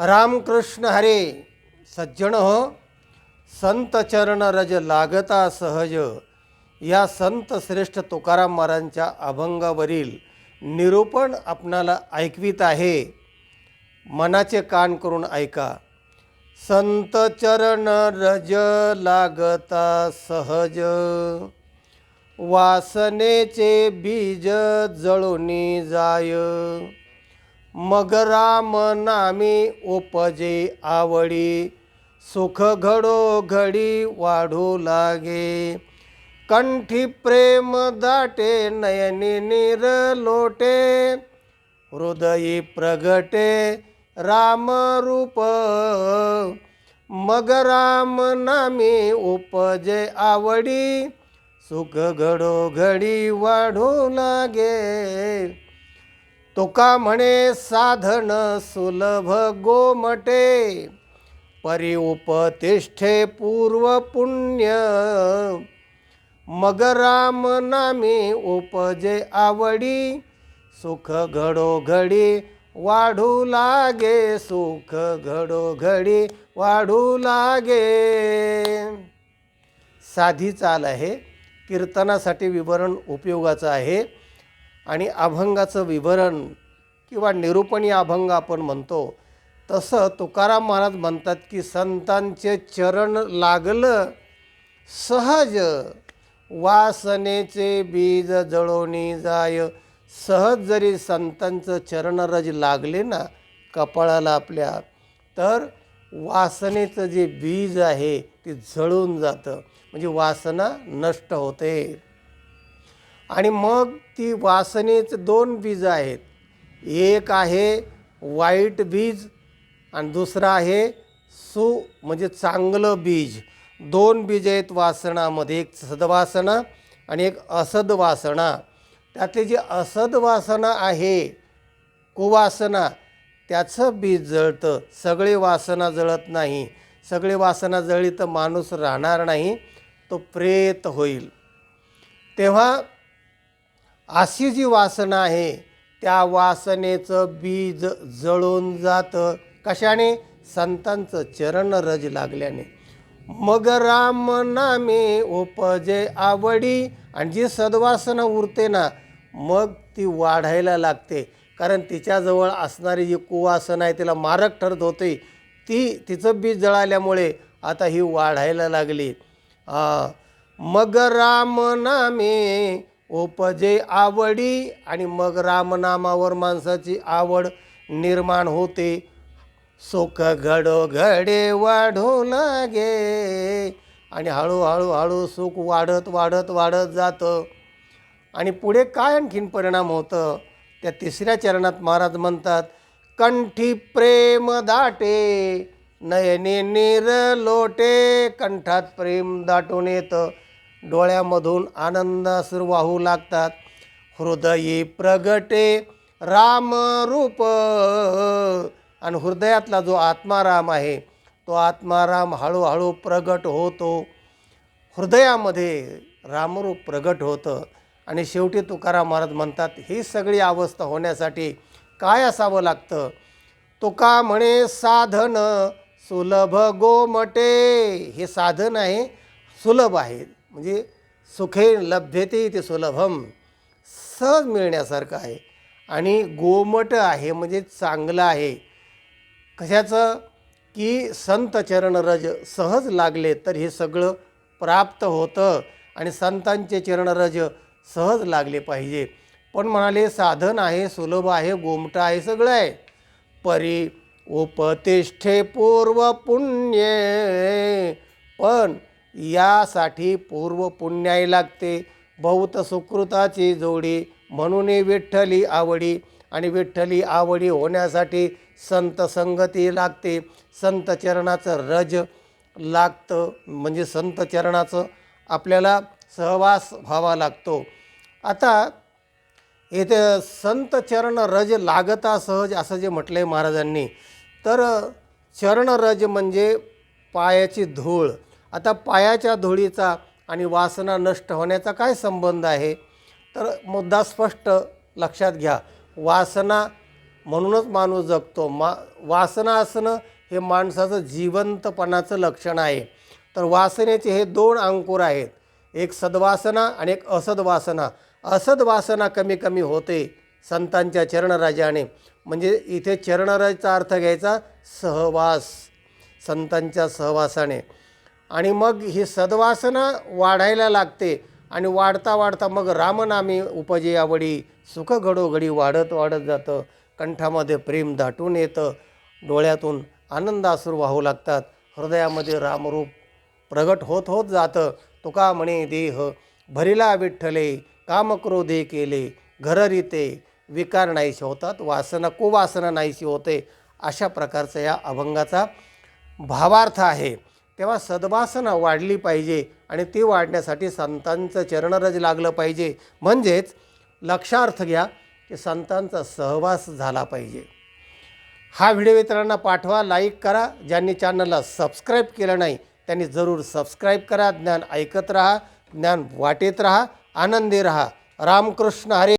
रामकृष्ण हरे सज्जन हो. संत चरण रज लागता सहज. या संत श्रेष्ठ तुकाराम महाराजांच्या अभंगावरील निरूपण आपणाला ऐकवीत आहे. मनाचे कान करून ऐका. संत चरण रज लागता सहज. वासनेचे बीज जळूनी जाय. मगरामनामी नामी उपजे आवडी सुख घडो घडी वाढू लागे. कंठी प्रेम दाटे नयनी नीर लोटे. हृदयी प्रगटे राम रूप. मग राम नामी उपजे आवडी सुख घडो घडी वाढू लागे. तुका म्हणे साधन सुलभ गोमटे परी उपतिष्ठे पूर्व पुण्य. मग राम नामी उपजे आवडी सुख घडोघडी वाढू लागे सुख घडोघडी वाढू लागे. साधी चाल आहे कीर्तनासाठी विवरण उपयोगाचं आहे. आणि अभंगाचं विवरण किंवा निरूपणी अभंग आपण म्हणतो तसं तुकाराम महाराज म्हणतात की संतांचे चरण लागलं सहज वासनेचे बीज जळवणी जाय. सहज जरी संतांचं चरणरज लागले ना कपाळाला आपल्या तर वासनेचं जे बीज आहे ते जळून जातं. म्हणजे वासना नष्ट होते. आणि मग ती वासनेचे दोन बीज आहेत. एक आहे वाईट बीज आणि दुसरं आहे सु म्हणजे चांगलं बीज. दोन बीज आहेत वासनामध्ये एक सदवासना आणि एक असदवासना त्यातली जी असदवासना आहे कुवासना त्याचं बीज जळतं. सगळे वासना जळत नाही. सगळे वासना जळली तर माणूस राहणार नाही तो प्रेत होईल. तेव्हा अशी जी वासना आहे त्या वासनेचं बीज जळून जातं. कशाने? संतांचं चरण रज लागल्याने. मग राम नामे उपजे आवडी. आणि जी सद्वासना उरते ना मग ती वाढायला लागते. कारण तिच्याजवळ असणारी जी कुवासना आहे तिला मारक ठरत होते. ती तिचं बीज जळाल्यामुळे आता ही वाढायला लागली. मग राम नामे उपजे आवडी आणि मग रामनामावर माणसाची आवड निर्माण होते. सुख घडो घडे वाढू लागे आणि हळूहळू हळू सुख वाढत वाढत वाढत जातं. आणि पुढे काय आणखीन परिणाम होतं? त्या तिसऱ्या चरणात महाराज म्हणतात कंठी प्रेम दाटे नयने निर लोटे कंठात प्रेम दाटून येतं. डोळ्यामधून आनंदासुर वाहू लागतात. हृदयी प्रगटे राम रूप. आणि हृदयातला जो आत्माराम आहे तो आत्माराम हळूहळू प्रगट होतो. हृदयामध्ये रामरूप प्रगट होतं. आणि शेवटी तुकाराम महाराज म्हणतात ही सगळी अवस्था होण्यासाठी काय असावं लागतं? तुका म्हणे साधन सुलभ गोमटे. हे साधन आहे सुलभ आहे. म्हणजे सुखे लभ्यते ते सुलभम सहज मिळण्यासारखं आहे. आणि गोमट आहे म्हणजे चांगलं आहे. कशाचं? की संत चरणरज सहज लागले तर हे सगळं प्राप्त होतं. आणि संतांचे चरणरज सहज लागले पाहिजे. पण म्हणाले साधन आहे सुलभ आहे गोमट आहे सगळं आहे. परी उपतिष्ठे पूर्व पुण्य पण यासाठी पूर्व पुण्याई लागते. बहुत सुकृताची जोडी म्हणून विठ्ठली आवडी. आणि विठ्ठली आवडी होण्यासाठी संत संगती लागते. संत चरणाचं रज लागतं. म्हणजे संत चरणाचं आपल्याला सहवास व्हावा लागतो. आता येथे संत चरण रज लागता सहज असं जे म्हटलं आहे महाराजांनी. तर चरण रज म्हणजे पायाची धूळ. आता पायाच्या धुळीचा आणि वासना नष्ट होण्याचा काय संबंध आहे? तर मुद्दा स्पष्ट लक्षात घ्या. वासना म्हणूनच माणूस जगतो. मा वासना असणं हे माणसाचं जिवंतपणाचं लक्षण आहे. तर वासनेचे हे दोन अंकुर आहेत. एक सद्वासना आणि एक असद्वासना. असद्वासना कमी कमी होते संतांच्या चरणराजाने. म्हणजे इथे चरणराजाचा अर्थ घ्यायचा सहवास. संतांच्या सहवासाने. आणि मग ही सद्वासना वाढायला लागते. आणि वाढता वाढता मग रामनामी उपजे आवडी सुख घडोघडी वाढत वाढत जातं. कंठामध्ये प्रेम दाटून येतं. डोळ्यातून आनंदासूर वाहू लागतात. हृदयामध्ये रामरूप प्रगट होत होत जातं. तुका म्हणे देह भरिला विठ्ठले कामक्रोधे केले घररिते विकार नाहीशी होतात वासना कुवासना नाहीशी होते. अशा प्रकारचा या अभंगाचा भावार्थ आहे. तेव्हा सद्वासना वाढली पाहिजे आणि ती वाढण्यासाठी संतांचं चरणरज लागलं पाहिजे. म्हणजेच लक्षार्थ घ्या की संतांचा सहवास झाला पाहिजे. हा व्हिडिओ इतरांना पाठवा लाईक करा. ज्यांनी चॅनलला सबस्क्राईब केलं नाही त्यांनी जरूर सबस्क्राईब करा. ज्ञान ऐकत राहा ज्ञान वाटेत राहा आनंदी राहा. रामकृष्ण हरे